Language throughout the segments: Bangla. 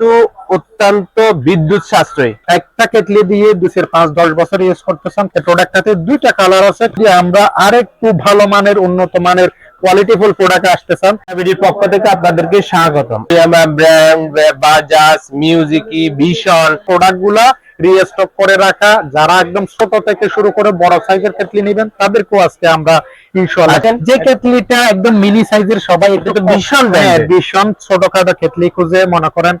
কিন্তু অত্যন্ত বিদ্যুৎ সাশ্রয়ী। একটা কেটলি দিয়ে দুশের পাঁচ দশ বছর ইউজ করতেছেন প্রোডাক্টটাতে দুইটা কালার আছে যে আমরা আরেকটু ভালো মানের উন্নত মানের কোয়ালিটিফুল প্রোডাক্ট আসতেছেন। ভিডিওর পক্ষ থেকে আপনাদেরকে স্বাগতম। আমার ব্র্যান্ড বাজাজ মিউজিকি ভীষণ প্রোডাক্টগুলা রিস্টক করে রাখা। যারা একদম ছোট থেকে শুরু করে বড় সাইজের কেটলি নেবেন তাদেরকেও আজকে আমরা আচ্ছা। যে কেটলিটা একদম মিনি সাইজের সবাই একটু এটা ভীষণ হ্যাঁ, ভীষণ ছোটখাটো কেটলি খুঁজে মনে করেন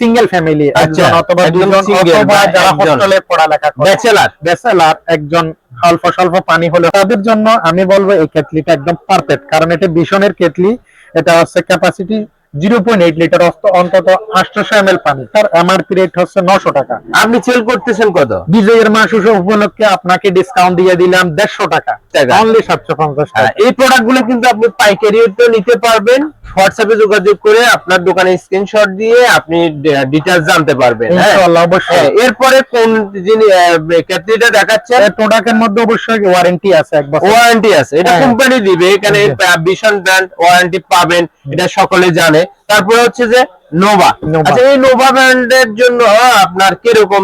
সিঙ্গেল ফ্যামিলি আচ্ছা, একজন অথবা দুজন অথবা যারা। হোস্টেলে পড়ালেখা করে ব্যাচেলার ব্যাচেলার একজন অল্প স্বল্প পানি হলে তাদের জন্য আমি বলব এই কেটলিটা একদম পারফেক্ট কারণ এটা বিশনের কেটলি এটা হচ্ছে capacity zero point eight litre অন্তত আটশোশো এম পানি। তার এমআরপি রেট হচ্ছে নশো টাকা। আপনি সেল করতেছেন কত? বিজয়ের মাস উপলক্ষে আপনাকে ডিসকাউন্ট দিয়ে দিলাম দেড়শো টাকা। অনলি সাতশো পঞ্চাশ হ্যাঁ, টাকা এই প্রোডাক্টগুলো কিন্তু আপনি পাইকারিও নিতে পারবেন। হোয়াটসঅ্যাপে যোগাযোগ করে আপনার দোকানে স্ক্রিনশট দিয়ে আপনি ডিটেলস জানতে পারবেন। হ্যাঁ। ইনশাআল্লাহ অবশ্যই। হ্যাঁ, এরপরে কোন যিনি ক্যাটলিটা দেখাচ্ছেন? প্রোডাক্টের মধ্যে অবশ্যই ওয়ারেন্টি আছে এক বছর। ওয়ারেন্টি আছে। এটা হ্যাঁ। কোম্পানি দিবে এখানে ভীষণ ব্র্যান্ড ওয়ারেন্টি পাবেন। এটা সকলে জানে। তারপরে হচ্ছে যে নোভা। আচ্ছা এই নোভা ব্র্যান্ডের জন্য আপনার কীরকম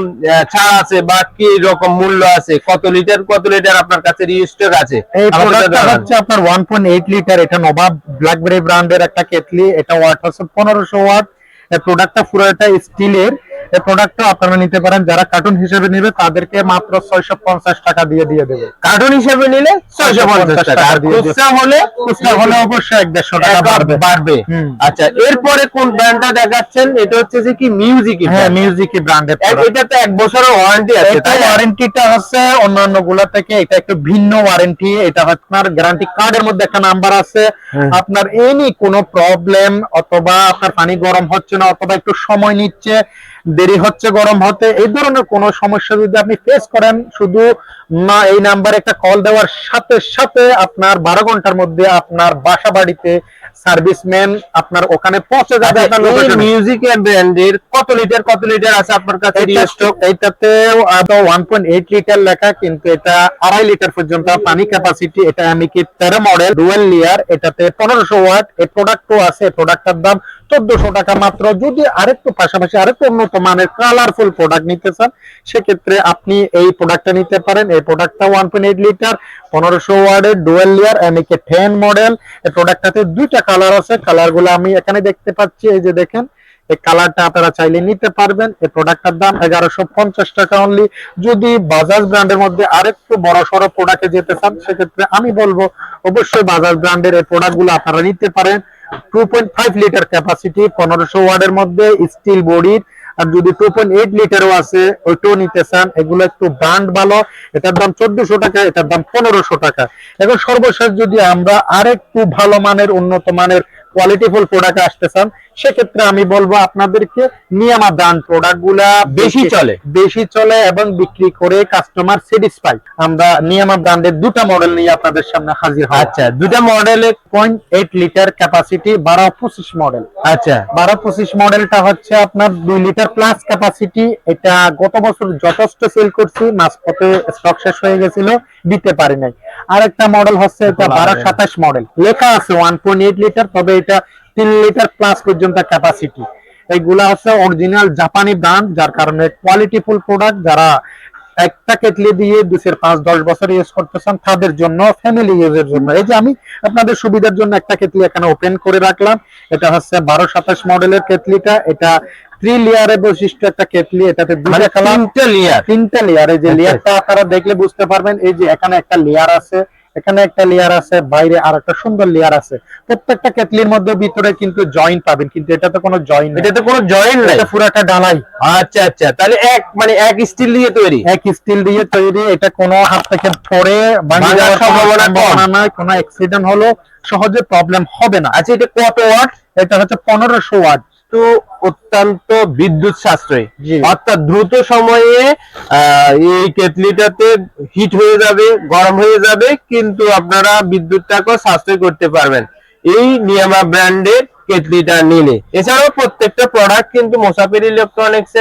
ছাড় আছে বা কি রকম মূল্য আছে? কত লিটার কত লিটার আপনার কাছে রিস্টক আছে? এই প্রোডাক্টটা হচ্ছে আপনার ওয়ান পয়েন্ট এইট লিটার এটা নোভা ব্ল্যাকবেরি ব্র্যান্ডের একটা কেটলি। এটা ওয়াট হচ্ছে পনেরোশো ওয়াট এই প্রোডাক্টটা পুরো এটা স্টিলের এই প্রোডাক্টটা আপনারা নিতে পারেন। যারা কার্টুন হিসেবে নেবে তাদেরকে মাত্র ছয়শো পঞ্চাশ টাকা দিয়ে দিয়ে দেবে। কার্টুন হিসেবে নিলে ছয়শো পঞ্চাশ টাকা। খুচরা হলে খুচরা হলে অবশ্যই এক দেড়শো টাকা টাকা বাড়বে। বাড়বে। আচ্ছা এরপরে কোন ব্র্যান্ডটা দেখাচ্ছেন? এটা হচ্ছে যে কি মিউজিক হ্যাঁ মিউজিক ব্র্যান্ডের এটা তো এক বছরের ওয়ারেন্টি আছে তাই ওয়ারেন্টিটা হচ্ছে অন্যান্যগুলা থেকে এটা একটু ভিন্ন ওয়ারেন্টি এটা আপনার গ্যারান্টি কার্ডের মধ্যে একটা নাম্বার আছে। আপনার এনি কোনো প্রবলেম অথবা আপনার পানি গরম হচ্ছে না অথবা একটু সময় নিচ্ছে দেরি হচ্ছে, গরম হতে, এই ধরনের কোনো সমস্যা যদি আপনি ফেস করেন, শুধু না এই নাম্বারে একটা কল দেওয়ার সাথে সাথে আপনার বারো ঘণ্টার মধ্যে আপনার বাসা বাড়িতে সার্ভিসম্যান আপনার ওখানে পৌঁছে যাবে আচ্ছা, আপনার। মিউজিক ব্র্যান্ডের কত লিটার কত লিটার আছে আপনার কাছে স্টক লিটার লেখা কিন্তু এটা আড়াই লিটার পর্যন্ত পানি ক্যাপাসিটি এটা আমি কি তেরো মডেল ডুয়েল লিয়ার এটাতে ওয়াট এই প্রোডাক্টও আছে প্রোডাক্টটার দাম চোদ্দশো টাকা মাত্র। যদি আরেকটু পাশাপাশি আরেকটু উন্নত মানের কালারফুল প্রোডাক্ট নিতে চান সেক্ষেত্রে আপনি এই প্রোডাক্টটা নিতে পারেন। এই প্রোডাক্টটা ওয়ান পয়েন্ট এইট লিটার পনেরোশো ওয়ার্ডের ডুয়েল লিয়ার এমএকে টেন মডেল এই প্রোডাক্টটাতে দুইটা কালার আছে কালারগুলো আমি এখানে দেখতে পাচ্ছি, এই যে দেখেন, এই কালারটা আপনারা চাইলে নিতে পারবেন। এই প্রোডাক্টটার দাম এগারোশো পঞ্চাশ টাকা অনলি যদি বাজাজ ব্র্যান্ডের মধ্যে আরেকটু বড় সড়ো প্রোডাক্টে যেতে চান, সেক্ষেত্রে আমি বলব, অবশ্যই বাজাজ ব্র্যান্ডের এই প্রোডাক্টগুলো আপনারা নিতে পারেন। Two point five litre capacity পনেরোশো ওয়ার্ডের মধ্যে স্টিল বডির আর যদি টু পয়েন্ট এইট লিটারও আছে, ওইটাও নিতে চান, এগুলো একটু ব্রান্ড ভালো, এটার দাম চোদ্দশো টাকা, এটার দাম পনেরোশো টাকা। এবং সর্বশেষ যদি আমরা আরেকটু ভালো মানের, উন্নত মানের কোয়ালিটিফুল প্রোডাক্ট আসতে চান সেক্ষেত্রে আমি বলব আপনাদেরকে নিয়ামা ব্র্যান্ড প্রোডাক্টগুলা বেশি চলে। বেশি চলে এবং বিক্রি করে কাস্টমার স্যাটিসফাই আমরা নিয়ামা ব্র্যান্ডের দুটা মডেল নিয়ে আপনাদের সামনে হাজির হই আচ্ছা দুটা মডেলে পয়েন্ট এইট লিটার ক্যাপাসিটি বারো পঁচিশ মডেল আচ্ছা। বারো পঁচিশ মডেলটা হচ্ছে আপনার দুই লিটার প্লাস ক্যাপাসিটি এটা গত বছর যথেষ্ট সেল করছি মাঝপথে স্টক শেষ হয়ে গেছিল দিতে পারি নাই। আরেকটা মডেল হচ্ছে এটা বারো সাতাশ মডেল লেখা আছে ওয়ান পয়েন্ট এইট লিটার তবে এটা তিন লিটার প্লাস পর্যন্ত ক্যাপাসিটি এইগুলা হচ্ছে অরিজিনাল জাপানি ব্র্যান্ড যার কারণে কোয়ালিটিফুল প্রোডাক্ট যারা একটা কেটলি দিয়ে দুশের পাঁচ দশ বছর ইউজ করতেছেন তাদের জন্য ফ্যামিলি ইউজের জন্য। এই যে আমি আপনাদের সুবিধার জন্য একটা কেটলি এখানে ওপেন করে রাখলাম। এটা হচ্ছে বারো সাতাশ মডেলের কেটলিটা। এটা থ্রি লেয়ারের বৈশিষ্ট্য একটা কেটলি এটাতে মানে কালার তিনটা লেয়ার তিনটা লেয়ার যে। লেয়ারটা আপনারা দেখলে বুঝতে পারবেন এই যে এখানে একটা লেয়ার আছে এখানে একটা লেয়ার আছে বাইরে আর একটা সুন্দর লেয়ার আছে। প্রত্যেকটা কেটলির মধ্যে ভিতরে কিন্তু জয়েন্ট পাবেন কিন্তু এটাতে কোনো জয়েন্ট এটাতে কোনো জয়েন্ট নাই? এটা পুরো একটা ডালাই। আচ্ছা আচ্ছা তাহলে এক মানে এক স্টিল দিয়ে তৈরি? এক স্টিল দিয়ে তৈরি এটা কোনো হাত থেকে পড়ে ভাঙে ভাঙার সম্ভাবনা কম। নাই কোনো অ্যাক্সিডেন্ট হলো সহজে প্রবলেম হবে না। আচ্ছা এটা কত ওয়াট এটা হচ্ছে পনেরোশো ওয়াট তো অত্যন্ত বিদ্যুৎ সাশ্রয়। অর্থাৎ দ্রুত সময়ে এই কেটলিটাতে হিট হয়ে যাবে গরম হয়ে যাবে কিন্তু আপনারা বিদ্যুৎটাকে সাশ্রয় করতে পারবেন। এই নিয়ামা ব্র্যান্ডের কেটলিটা নিলে। এছাড়াও প্রত্যেকটা প্রোডাক্ট কিন্তু মোসাফির ইলেকট্রনিক্স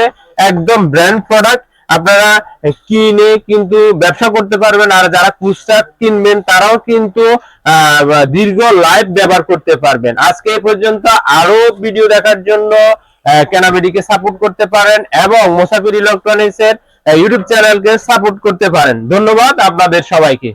একদম ব্র্যান্ড প্রোডাক্ট আপনারা কিনে কিন্তু ব্যবসা করতে পারবেন, আর যারা খুচরা কিনবেন তারাও কিন্তু দীর্ঘ লাইফ ব্যবহার করতে পারবেন। আজকে এ পর্যন্ত আরও ভিডিও দেখার জন্য কেনাবেডিকে সাপোর্ট করতে পারেন এবং মোসাফির ইলেকট্রনিক্স এর ইউটিউব চ্যানেলকে সাপোর্ট করতে পারেন। ধন্যবাদ আপনাদের সবাইকে।